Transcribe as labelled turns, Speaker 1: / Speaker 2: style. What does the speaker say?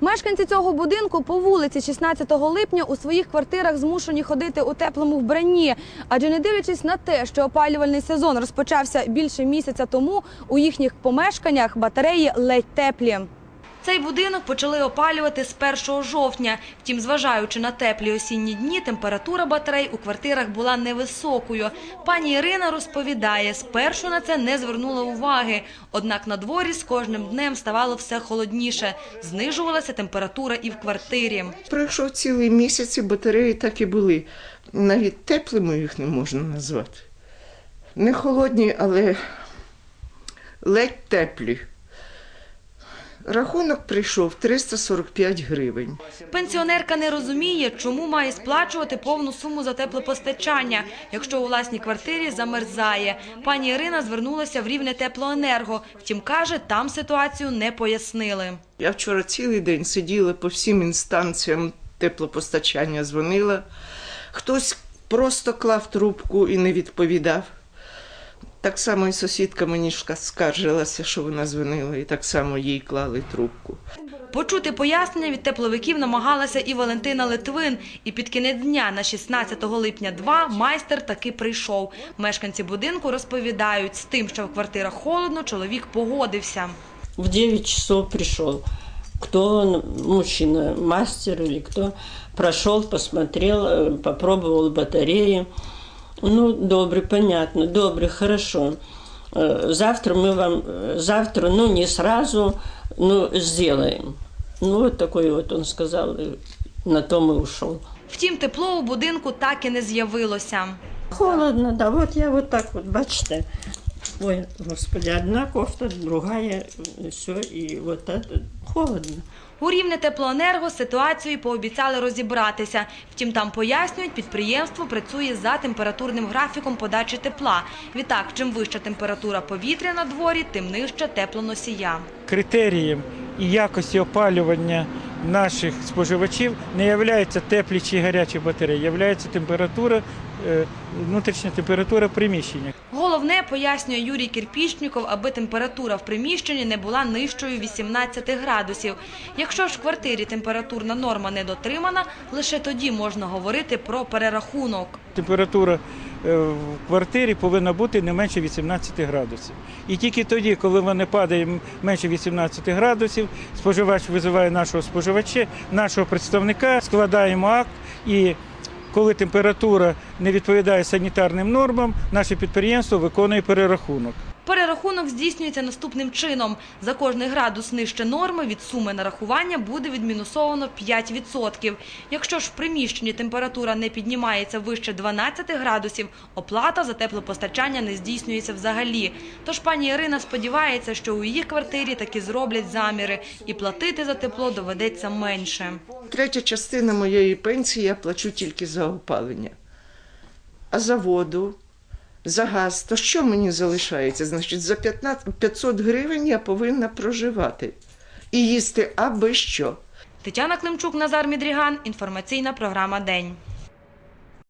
Speaker 1: Мешканці цього будинку по вулиці 16 липня у своїх квартирах змушені ходити у теплому вбранні. Адже не дивлячись на те, що опалювальний сезон розпочався більше місяця тому, у їхніх помешканнях батареї ледь теплі. Цей будинок почали опалювати з 1 жовтня. Втім, зважаючи на теплі осінні дні, температура батарей у квартирах була невисокою. Пані Ірина розповідає, спершу на це не звернула уваги. Однак на дворі з кожним днем ставало все холодніше. Знижувалася температура і в квартирі.
Speaker 2: Пройшов цілий місяць, і батареї так і були. Навіть теплими їх не можна назвати. Не холодні, але ледь теплі. Рахунок прийшов 345 гривень.
Speaker 1: Пенсіонерка не розуміє, чому має сплачувати повну суму за теплопостачання, якщо у власній квартирі замерзає. Пані Ірина звернулася в рівне теплоенерго. Втім, каже, там ситуацію не пояснили.
Speaker 2: Я вчора цілий день сиділа по всім інстанціям теплопостачання, дзвонила. Хтось просто клав трубку і не відповідав. Так само і сусідка мені ж скаржилася, що вона дзвонила, і так само їй клали трубку.
Speaker 1: Почути пояснення від тепловиків намагалася і Валентина Литвин. І під кінець дня на 16 липня 2 майстер таки прийшов. Мешканці будинку розповідають, з тим, що в квартирах холодно, чоловік погодився.
Speaker 3: В 9 часов пришел. Кто, мужчина, мастер или кто, прошел, посмотрел, э, попробовал батареи. Ну, добрый, понятно, добрый, хорошо. Э, Завтра мы вам, э, завтра, ну, не сразу, но сделаем. Ну, вот такой вот он сказал, и на том и ушел.
Speaker 1: Втім, тепло у будинку так і не з'явилося.
Speaker 3: Холодно, да, вот я вот так вот, бачите. Ой, господи, одна кофта, другая, все, и вот это холодно.
Speaker 1: У рівне теплоенерго з ситуацією пообіцяли розібратися. Втім, там пояснюють, підприємство працює за температурним графіком подачі тепла. Відтак, чим вища температура повітря на дворі, тим нижча теплоносія.
Speaker 4: критерієм і якості опалювання наших споживачів не є теплі чи гарячі батареї, є температура, е, внутрішня температура приміщення.
Speaker 1: Головне, пояснює Юрій Кірпічніков, аби температура в приміщенні не була нижчою 18 градусів. Якщо ж в квартирі температурна норма не дотримана, лише тоді можна говорити про перерахунок.
Speaker 4: Температура в квартирі повинна бути не менше 18 градусів. І тільки тоді, коли вона падає менше 18 градусів, споживач визиває нашого споживача, нашого представника, складаємо акт і коли температура не відповідає санітарним нормам, наше підприємство виконує перерахунок.
Speaker 1: Перерахунок здійснюється наступним чином. За кожний градус нижче норми від суми нарахування буде відмінусовано 5%. Якщо ж в приміщенні температура не піднімається вище 12 градусів, оплата за теплопостачання не здійснюється взагалі. Тож пані Ірина сподівається, що у її квартирі таки зроблять заміри і платити за тепло доведеться менше.
Speaker 2: Третя частина моєї пенсії я плачу тільки за опалення. А за воду, за газ, то що мені залишається? Значить, за 15 500 гривень я повинна проживати і їсти аби що.
Speaker 1: Тетяна Климчук, Назар Мідріган. Інформаційна програма «День».